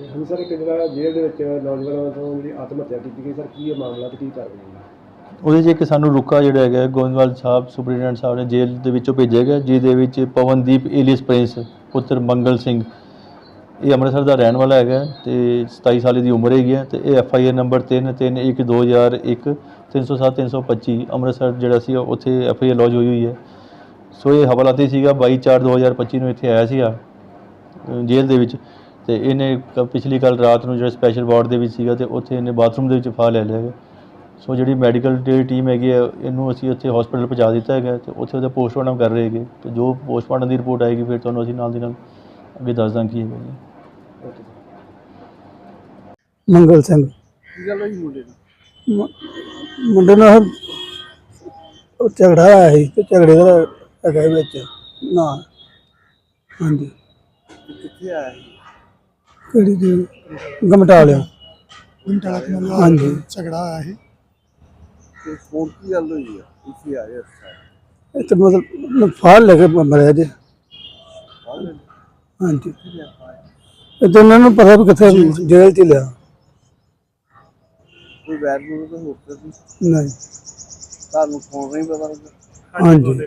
ਹੁਣ ਸਰ ਇੱਕ ਜਿਹੜਾ ਜੇਲ੍ਹ ਦੇ ਵਿੱਚ ਨੌਜਵਾਨਾਂ ਵੱਲੋਂ ਜਿਹੜੀ ਆਤਮ ਹੱਤਿਆ ਕੀਤੀ ਗਈ, ਸਰ, ਕੀ ਇਹ ਮਾਮਲਾ ਤੇ ਕੀ ਕਾਰਵਾਈ ਹੈ? ਉਹਦੇ 'ਚ ਇੱਕ ਸਾਨੂੰ ਰੁਕਾ ਜਿਹੜਾ ਹੈਗਾ, ਗੋਇੰਦਵਾਲ ਸਾਹਿਬ ਸੁਪਰੀਡੈਂਟ ਸਾਹਿਬ ਨੇ ਜੇਲ੍ਹ ਦੇ ਵਿੱਚੋਂ ਭੇਜਿਆ ਗਿਆ, ਜਿਹਦੇ ਵਿੱਚ ਪਵਨਦੀਪ ਏਲੀਅਸ ਪ੍ਰਿੰਸ, ਪੁੱਤਰ ਮੰਗਲ ਸਿੰਘ, ਇਹ ਅੰਮ੍ਰਿਤਸਰ ਦਾ ਰਹਿਣ ਵਾਲਾ ਹੈਗਾ ਹੈ ਤੇ 27 ਸਾਲ ਦੀ ਉਮਰ ਹੈਗੀ ਹੈ, ਤੇ ਇਹ F I R number 331 2001 307 325 Amritsar ਜਿਹੜਾ ਸੀ ਉੱਥੇ ਐਫ ਆਈ ਆਰ ਲੌਜ ਹੋਈ ਹੋਈ ਹੈ। ਸੋ ਇਹ ਹਵਾਲਾਤੀ ਸੀਗਾ 22 4 2025 ਨੂੰ ਇੱਥੇ ਆਇਆ ਸੀਗਾ ਜੇਲ੍ਹ ਦੇ ਵਿੱਚ। ਤੇ ਇਹਨੇ ਕ- ਪਿਛਲੀ ਕੱਲ ਰਾਤ ਨੂੰ ਜਿਹੜਾ ਸਪੈਸ਼ਲ ਵਾਰਡ ਦੇ ਵਿੱਚ ਸੀਗਾ ਤੇ ਉੱਥੇ ਇਹਨੇ ਬਾਥਰੂਮ ਦੇ ਵਿੱਚ ਫਾਹ ਲੈ ਲਿਆ ਹੈਗਾ। ਸੋ ਜਿਹੜੀ ਮੈਡੀਕਲ ਜਿਹੜੀ ਟੀਮ ਹੈਗੀ ਹੈ ਇਹਨੂੰ ਅਸੀਂ ਉੱਥੇ ਹਸਪੀਟਲ ਪਹੁੰਚਾ ਦਿੱਤਾ ਹੈਗਾ ਤੇ ਉੱਥੇ ਉਹਦਾ ਪੋਸਟਮਾਰਟਮ ਕਰ ਰਹੇ ਹੈਗੇ। ਤੇ ਜੋ ਪੋਸਟਮਾਰਟਮ ਦੀ ਰਿਪੋਰਟ ਆਏਗੀ ਫਿਰ ਤੁਹਾਨੂੰ ਅਸੀਂ ਨਾਲ ਦੀ ਨਾਲ ਅੱਗੇ ਦੱਸ ਦਾਂ ਕੀ ਹੈਗਾ ਜੀ। ਮੰਗਲ ਸਿੰਘ। ਕੀ ਗੱਲ ਹੋਈ ਮੁੰਡੇ ਦੀ ਮ- ਮੁੰਡੇ ਨਾਲ ਉਹ ਝਗੜਾ ਆਇਆ ਸੀ ਤੇ ਝਗੜੇ ਦਾ ਹੈਗਾ ਵਿੱਚ ਨਾ। ਹਾਂਜੀ। ਕਿੱਥੇ ਆਇਆ ਸੀ? ਕਿਹੜੀ ਦੀ ਗਮਟਾ ਲਿਆ ਹਾਂਜੀ। ਝਗੜਾ ਆਇਆ ਸੀ ਤੇ ਫੋਨ ਕੀ ਗੱਲ ਹੋਈ ਹੈ ਇੱਥੇ ਆਏ ਅੱਛਾ ਇਹ ਤਾਂ ਮਤਲਬ ਫਾਲ ਲੈ ਕੇ ਮਰਿਆ ਜੀ। ਹਾਂਜੀ। ਇਹ ਤਾਂ ਉਹਨਾਂ ਨੂੰ ਪਤਾ ਵੀ ਕਿੱਥੇ ਜੇਲ੍ਹ ਚ ਲਿਆ। ਕੋਈ ਵੈਰ ਨੂੰ ਤਾਂ ਹੋਰ ਸੀ ਨਹੀਂ? ਤੁਹਾਨੂੰ ਫੋਨ ਨਹੀਂ ਪਤਾ ਲੱਗਾ ਹਾਂਜੀ।